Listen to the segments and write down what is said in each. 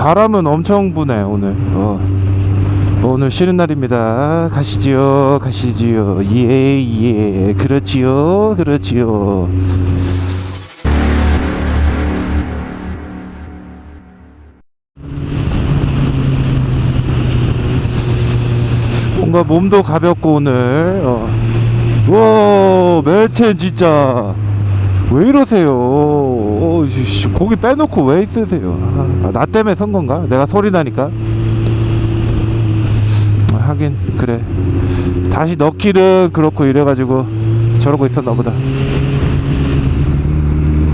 바람은 엄청 부네 오늘. 어. 오늘 쉬는 날입니다. 가시지요 가시지요. 예예. 그렇지요 그렇지요. 뭔가 몸도 가볍고 오늘. 어. 와 멜텐 진짜 왜 이러세요? 어, 씨, 고기 빼놓고 왜 있으세요? 아, 나 때문에 선 건가? 내가 소리 나니까. 아, 하긴 그래. 다시 넣기는 그렇고 이래가지고 저러고 있었나 보다.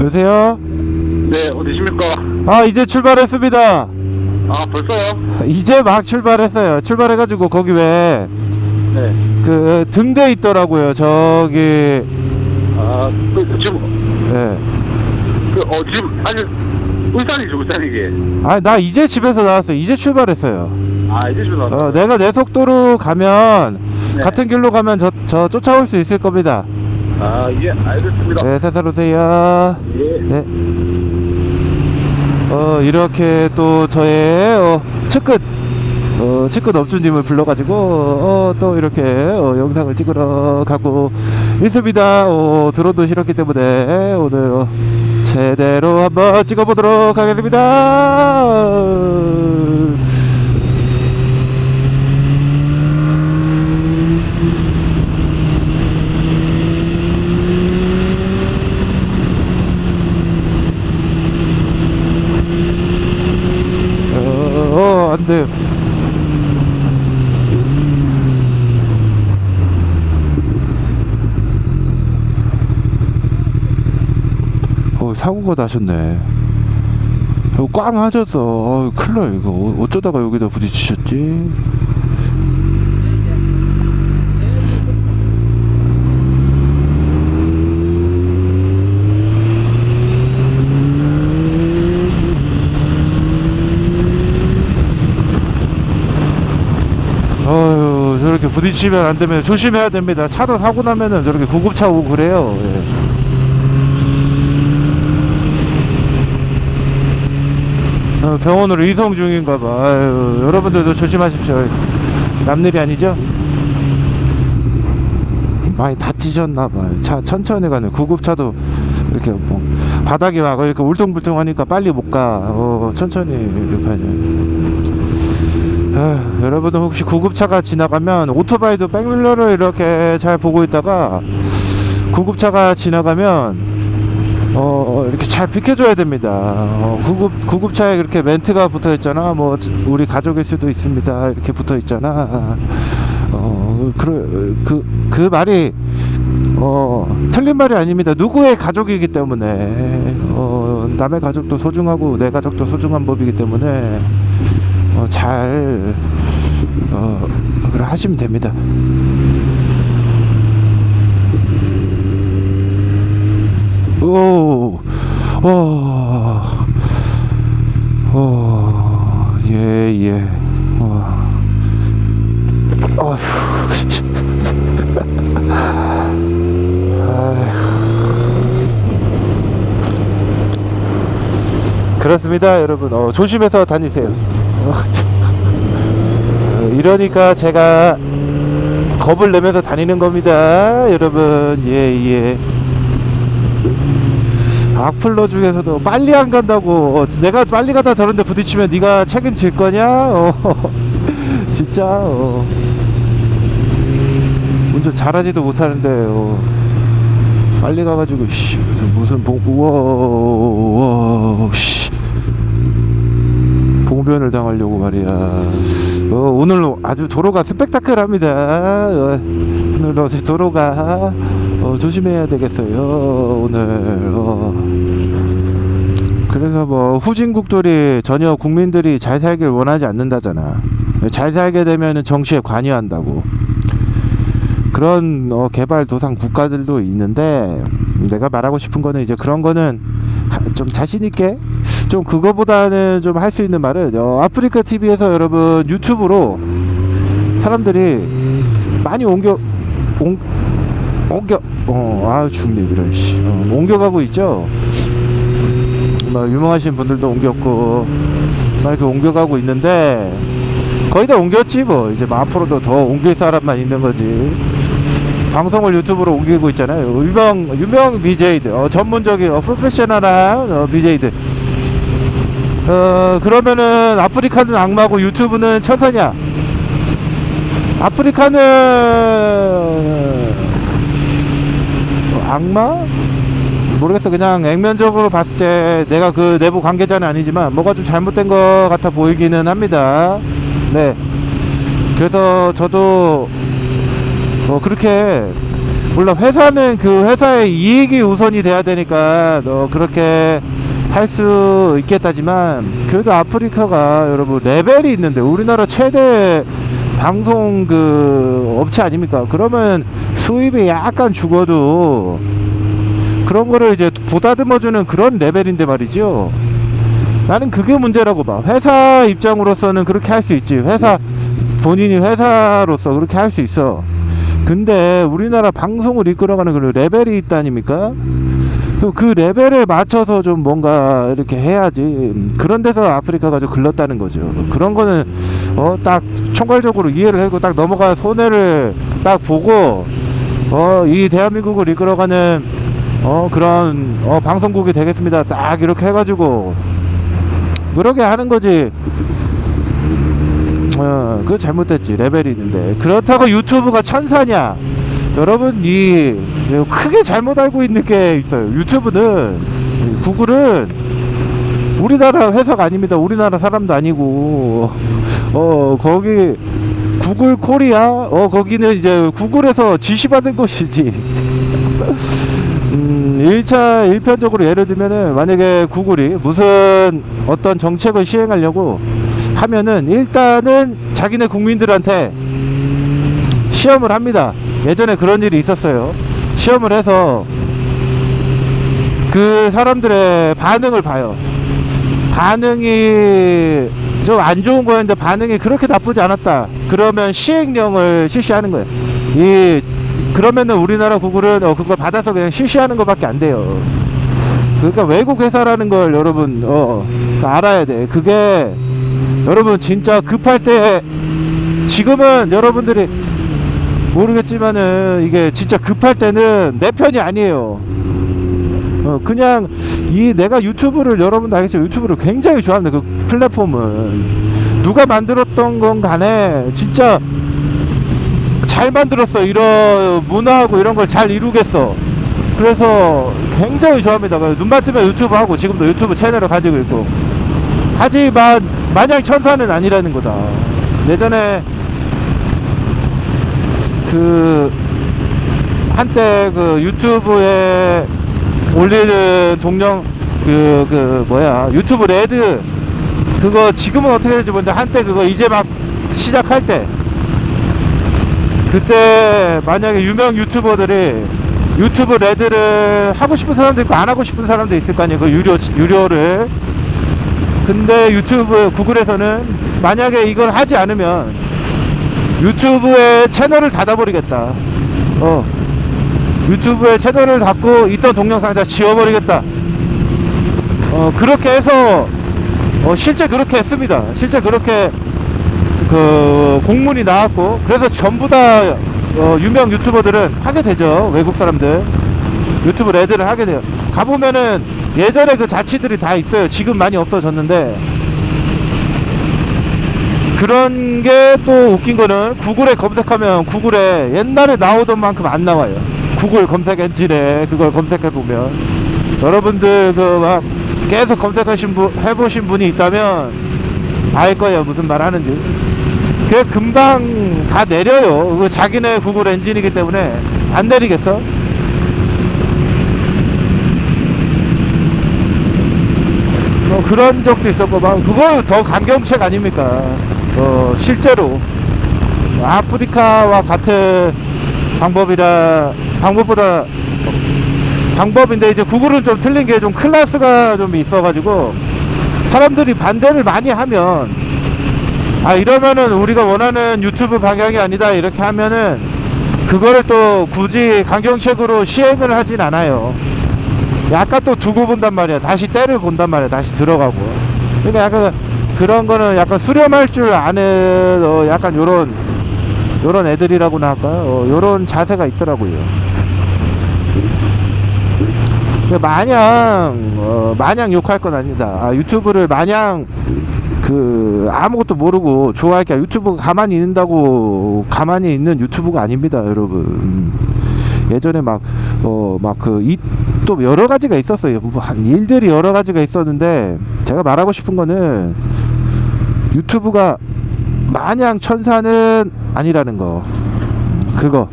여보세요? 네, 어디십니까? 아 이제 출발했습니다. 아, 벌써요? 이제 막 출발했어요. 출발해가지고 거기 왜 네. 그 등대 있더라고요. 저기 아, 그, 지금, 예. 그, 어, 지금, 아니, 울산이죠, 울산 이게. 아 나 이제 집에서 나왔어요 이제 출발했어요 아, 이제 좀 나왔어. 어, 내가 내 속도로 가면 네. 같은 길로 가면 저, 저 쫓아올 수 있을 겁니다 아, 예, 알겠습니다. 네 살살 오세요 예. 네. 어 이렇게 또 저의 어, 측끝 어, 측끝 업주님을 불러가지고 어, 또 이렇게 어, 영상을 찍으러 가고 있습니다. 어, 드론도 싫었기 때문에 오늘 어, 제대로 한번 찍어보도록 하겠습니다. 어, 어, 안 돼요. 어, 사고가 나셨네. 어, 꽝 하셨어. 어, 큰일 나, 이거. 어, 어쩌다가 여기다 부딪히셨지? 어휴, 저렇게 부딪히면 안 되면 조심해야 됩니다. 차도 사고 나면은 저렇게 구급차 오고 그래요. 예. 어, 병원으로 이송 중인가 봐. 아유, 여러분들도 조심하십시오. 남일이 아니죠? 많이 다치셨나 봐요. 차 천천히 가는 구급차도 이렇게 뭐 바닥이 막 이렇게 울퉁불퉁하니까 빨리 못 가. 어, 천천히 이렇게. 아휴, 여러분들 혹시 구급차가 지나가면 오토바이도 백밀러를 이렇게 잘 보고 있다가 구급차가 지나가면 어 이렇게 잘 비켜줘야 됩니다. 어, 구급 구급차에 그렇게 멘트가 붙어 있잖아. 뭐 우리 가족일 수도 있습니다. 이렇게 붙어 있잖아. 어 그 그 그 말이 어 틀린 말이 아닙니다. 누구의 가족이기 때문에 어 남의 가족도 소중하고 내 가족도 소중한 법이기 때문에 어, 잘 어, 그래 하시면 됩니다. 오, 오, 오, 예, 예. 와. 아휴. 그렇습니다, 여러분. 어, 조심해서 다니세요. 어, 어, 이러니까 제가 겁을 내면서 다니는 겁니다, 여러분. 예, 예. 악플러 중에서도 빨리 안 간다고 어, 내가 빨리 가다 저런데 부딪히면 네가 책임질 거냐? 어, 진짜 어. 운전 잘하지도 못하는데 어. 빨리 가가지고 씨, 무슨 무슨 봉 우와 우와 씨. 봉변을 당하려고 말이야. 어, 오늘 아주 도로가 스펙타클합니다. 어, 오늘 도로가 어, 조심해야 되겠어요. 오늘. 어. 그래서 뭐 후진국들이 전혀 국민들이 잘 살길 원하지 않는다잖아. 잘 살게 되면은 정치에 관여한다고. 그런 어, 개발 도상 국가들도 있는데 내가 말하고 싶은 거는 이제 그런 거는 하- 좀 자신 있게 좀 그거보다는 좀 할 수 있는 말은 어, 아프리카 TV에서 여러분 유튜브로 사람들이 많이 옮겨 옮, 옮겨 어아 중립 이런 씨. 어, 옮겨가고 있죠. 뭐 유명하신 분들도 옮겼고 막 이렇게 옮겨가고 있는데 거의 다 옮겼지 뭐. 이제 뭐 앞으로도 더 옮길 사람만 있는 거지. 방송을 유튜브로 옮기고 있잖아요. 유명 유명 BJ들 어, 전문적인 어, 프로페셔널한 어, BJ들. 어 그러면은 아프리카는 악마고 유튜브는 천사냐? 아프리카는 어, 악마? 모르겠어. 그냥 액면적으로 봤을 때 내가 그 내부 관계자는 아니지만 뭐가 좀 잘못된 것 같아 보이기는 합니다. 네. 그래서 저도 어 그렇게 물론 회사는 그 회사의 이익이 우선이 돼야 되니까 어 그렇게 할 수 있겠다지만 그래도 아프리카가 여러분 레벨이 있는데 우리나라 최대 방송 그 업체 아닙니까 그러면 수입이 약간 죽어도 그런 거를 이제 보다듬어주는 그런 레벨인데 말이죠. 나는 그게 문제라고 봐. 회사 입장으로서는 그렇게 할 수 있지. 회사, 본인이 회사로서 그렇게 할 수 있어. 근데 우리나라 방송을 이끌어가는 그 레벨이 있다니까? 그- 그 레벨에 맞춰서 좀 뭔가 이렇게 해야지. 음, 그런 데서 아프리카가 좀 글렀다는 거죠. 그런 거는, 어, 딱 총괄적으로 이해를 하고 딱 넘어가 손해를 딱 보고, 어, 이 대한민국을 이끌어가는 어 그런 어 방송국이 되겠습니다. 딱 이렇게 해가지고 그러게 하는 거지. 어 그거 잘못됐지. 레벨이 있는데. 그렇다고 유튜브가 천사냐 여러분 이 크게 잘못 알고 있는 게 있어요. 유튜브는 구글은 우리나라 회사가 아닙니다. 우리나라 사람도 아니고. 어 거기 구글 코리아 어 거기는 이제 구글에서 지시받은 곳이지. 음, 1차 1편적으로 예를 들면은 만약에 구글이 무슨 어떤 정책을 시행하려고 하면은 일단은 자기네 국민들한테 시험을 합니다. 예전에 그런 일이 있었어요. 시험을 해서 그 사람들의 반응을 봐요. 반응이 좀 안 좋은 거였는데 반응이 그렇게 나쁘지 않았다. 그러면 시행령을 실시하는 거예요. 이 그러면은 우리나라 구글은 어, 그걸 받아서 그냥 실시하는 것밖에 안 돼요. 그러니까 외국 회사라는 걸 여러분 어, 알아야 돼. 그게 여러분 진짜 급할 때 지금은 여러분들이 모르겠지만은 이게 진짜 급할 때는 내 편이 아니에요. 어, 그냥 이 내가 유튜브를 여러분도 알겠죠 유튜브를 굉장히 좋아합니다 그 플랫폼은. 누가 만들었던 건 간에 진짜 잘 만들었어. 이런 문화하고 이런 걸 잘 이루겠어. 그래서 굉장히 좋아합니다. 그래서 눈만 뜨면 유튜브 하고 지금도 유튜브 채널을 가지고 있고. 하지만 마냥 천사는 아니라는 거다. 예전에 그 한때 그 유튜브에 올리는 동영 그 그 뭐야 유튜브 레드. 그거 지금은 어떻게 되는지 모르는데 한때 그거 이제 막 시작할 때. 그때 만약에 유명 유튜버들이 유튜브 레드를 하고 싶은 사람도 있고 안 하고 싶은 사람도 있을 거 아니에요. 그 유료 유료를. 근데 유튜브 구글에서는 만약에 이걸 하지 않으면 유튜브의 채널을 닫아버리겠다 어 유튜브에 채널을 닫고 있던 동영상 다 지워버리겠다. 어, 그렇게 해서, 어, 실제 그렇게 했습니다. 실제 그렇게, 그, 공문이 나왔고, 그래서 전부 다, 어, 유명 유튜버들은 하게 되죠. 외국 사람들. 유튜브 레드를 하게 돼요. 가보면은 예전에 그 자취들이 다 있어요. 지금 많이 없어졌는데, 그런 게 또 웃긴 거는 구글에 검색하면 구글에 옛날에 나오던 만큼 안 나와요. 구글 검색 엔진에 그걸 검색해 보면 여러분들 그 막 계속 검색하신 분 해보신 분이 있다면 알 거예요 무슨 말 하는지. 그게 금방 다 내려요. 그 자기네 구글 엔진이기 때문에 안 내리겠어? 뭐 그런 적도 있었고 막 그거 더 강경책 아닙니까? 어 실제로 아프리카와 같은 방법이라 방법보다 방법인데 이제 구글은 좀 틀린 게 좀 클래스가 좀 있어가지고 사람들이 반대를 많이 하면 아 이러면은 우리가 원하는 유튜브 방향이 아니다 이렇게 하면은 그거를 또 굳이 강경책으로 시행을 하진 않아요. 약간 또 두고 본단 말이야. 다시 때를 본단 말이야. 다시 들어가고. 그러니까 약간 그런 거는 약간 수렴할 줄 아는 어, 약간 요런 요런 애들이라고나 할까요? 어, 요런 자세가 있더라고요. 마냥 어, 마냥 욕할 건 아니다. 아, 유튜브를 마냥 그 아무것도 모르고 좋아할 게 유튜브 가만히 있는다고 가만히 있는 유튜브가 아닙니다, 여러분. 음. 예전에 막 어 막 그 이 또 여러 가지가 있었어요. 뭐한 일들이 여러 가지가 있었는데 제가 말하고 싶은 거는 유튜브가 마냥 천사는 아니라는 거. 그거.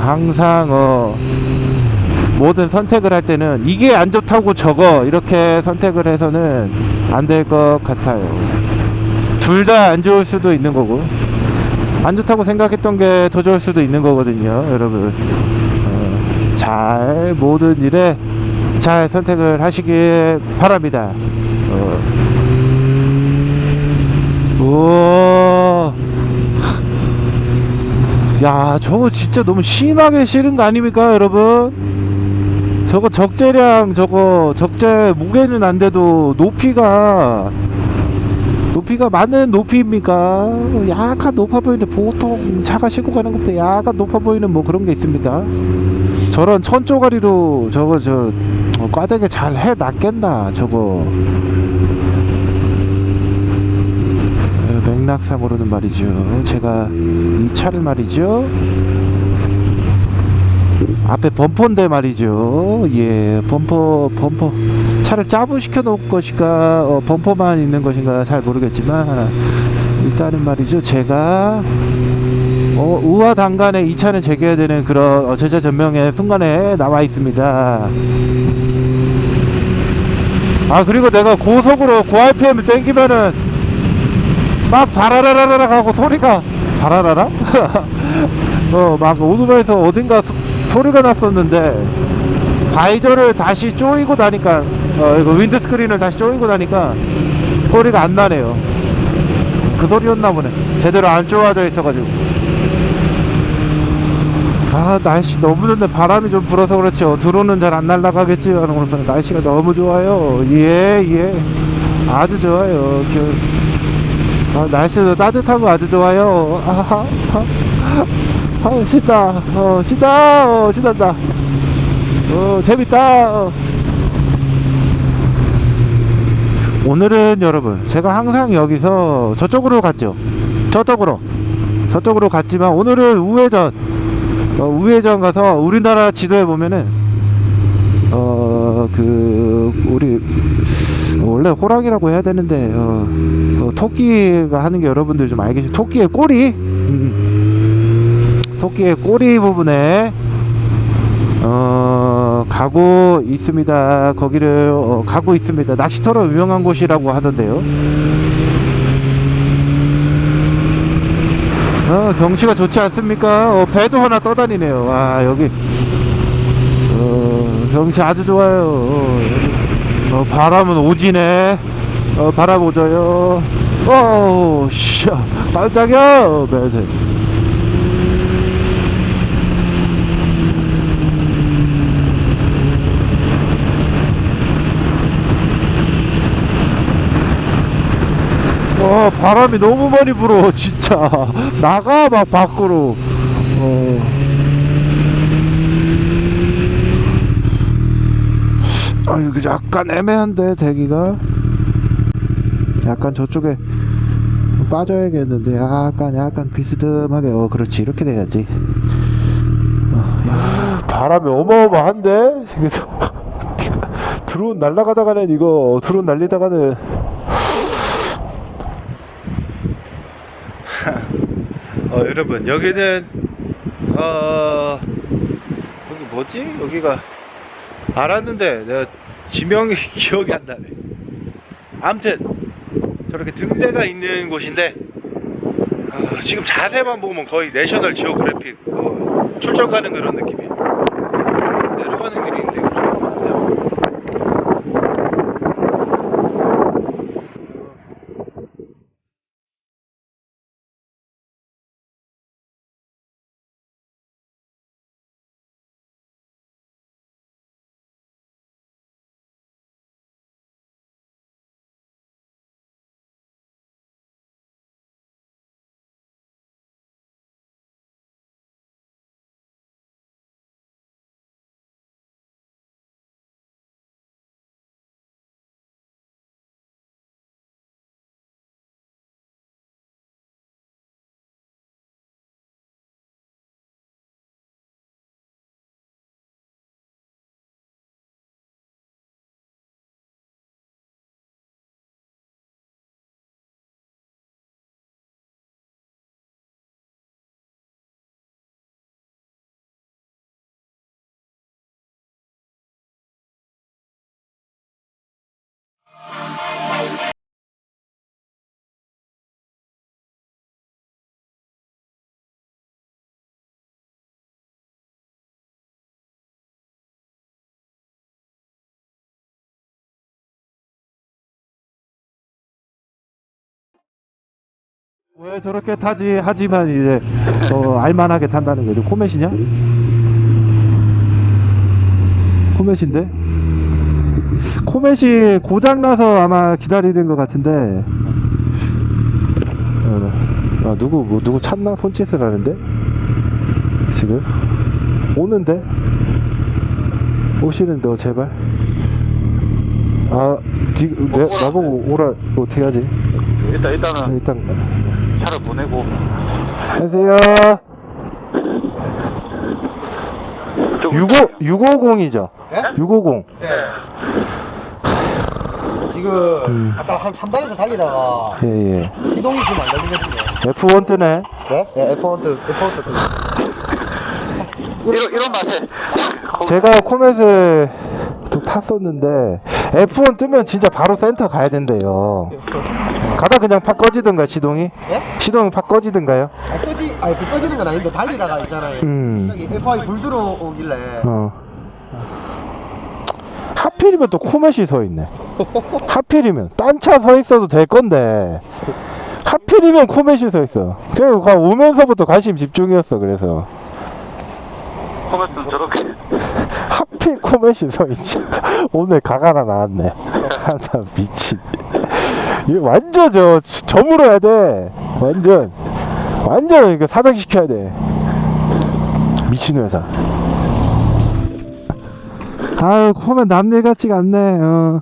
항상 어 모든 선택을 할 때는 이게 안 좋다고 저거 이렇게 선택을 해서는 안 될 것 같아요. 둘 다 안 좋을 수도 있는 거고 안 좋다고 생각했던 게 더 좋을 수도 있는 거거든요, 여러분. 어, 잘 모든 일에 잘 선택을 하시길 바랍니다. 어. 우와. 야, 저거 진짜 너무 심하게 싫은 거 아닙니까, 여러분? 저거 적재량, 저거 적재 무게는 안 돼도 높이가 높이가 많은 높이입니까? 약간 높아 보이는 보통 차가 싣고 가는 것보다 약간 높아 보이는 뭐 그런 게 있습니다. 저런 천조가리로 저거 저 어, 꽈대게 잘 해 놨겠나 저거. 어, 맥락상으로는 말이죠. 제가 이 차를 말이죠. 앞에 범퍼인데 말이죠. 예, 범퍼, 범퍼. 차를 짜부 시켜 놓을 것인가, 어, 범퍼만 있는 것인가 잘 모르겠지만, 일단은 말이죠. 제가, 어, 우와 당간에 이 차는 제껴야 되는 그런 어, 제자 전명의 순간에 나와 있습니다. 아, 그리고 내가 고속으로 고RPM을 땡기면은, 막 바라라라라 하고 소리가, 바라라라? 어, 막 오토바이에서 어딘가 소, 소리가 났었는데 바이저를 다시 조이고 나니까 어, 이거 윈드스크린을 다시 조이고 나니까 소리가 안 나네요. 그 소리였나 보네. 제대로 안 조아져 있어가지고. 아 날씨 너무 좋네. 바람이 좀 불어서 그렇죠. 드론은 잘 안 날아가겠지. 오늘 날씨가 너무 좋아요. 예 예. 아주 좋아요. 겨- 아, 날씨도 따뜻하고 아주 좋아요. 아하. 아, 신다. 어, 신다. 어, 신난다. 어, 재밌다. 어. 오늘은 여러분, 제가 항상 여기서 저쪽으로 갔죠. 저쪽으로. 저쪽으로 갔지만 오늘은 우회전. 어, 우회전 가서 우리나라 지도에 보면은 어, 그 우리 원래 호랑이라고 해야 되는데 어, 어, 토끼가 하는 게 여러분들 좀 알겠죠? 토끼의 꼬리. 음. 토끼의 꼬리 부분에 어 가고 있습니다. 거기를 어, 가고 있습니다. 낚시터로 유명한 곳이라고 하던데요. 어, 경치가 좋지 않습니까? 어, 배도 하나 떠다니네요. 와 여기 어, 경치 아주 좋아요. 어. 어, 바람은 오지네. 어, 오져요. 어, 씨, 깜짝이야. 어, 매세. 어 바람이 너무 많이 불어 진짜 나가 막 밖으로 어. 아 이거 약간 애매한데 대기가 약간 저쪽에 빠져야겠는데 약간 약간 비스듬하게. 어 그렇지. 이렇게 돼야지. 어, 야, 바람이 어마어마한데? 이게 드론 날라가다가는 이거 드론 날리다가는. 어, 여러분 여기는 어 여기 뭐지? 여기가 알았는데 내가 지명이 기억이 안 나네. 아무튼 저렇게 등대가 있는 곳인데 어, 지금 자세만 보면 거의 내셔널 지오그래픽 어, 출전 가는 그런 느낌이에요. 내려가는 길인 왜 저렇게 타지 하지만 이제 어, 알만하게 탄다는 거죠. 코멧이냐? 코멧인데? 코멧이 고장 나서 아마 기다리는 것 같은데. 어, 아 누구 뭐 누구 찾나 손짓을 하는데? 지금 오는데? 오시는데 어, 제발. 아, 뒤, 내, 나보고 오라 어떻게 하지? 일단 일단은 일단 차를 보내고 안녕하세요. 65 650이죠. 예? 650. 네. 지금 음. 아까 한 3단에서 달리다가 예, 예. 시동이 지금 안 걸리거든요. F1 뜨네. 네? 네, F1도 F1도 이런 이런 맛에 제가 코멧을 좀 탔었는데 F1 뜨면 진짜 바로 센터 가야 된대요. 가다 그냥 팍 꺼지던가 시동이? 예? 시동이 팍 꺼지던가요? 아, 꺼지, 아니, 그 꺼지는 건 아닌데 달리다가 있잖아요. 음. 여기 F1이 불 들어오길래. 어. 하필이면 또 코멧이 서 있네. 하필이면 딴 차 서 있어도 될 건데 하필이면 코멧이 서 있어. 그래서 가- 오면서부터 관심 집중이었어. 그래서 코메스는 저렇게 하필 코멧이 서 있지. 오늘 가가나 나왔네. 하나 미친. 이거 완전 저 저물어야 돼. 완전 완전 이거 사장시켜야 돼. 미친 회사. 아유 코멧 남일 같지가 않네. 어.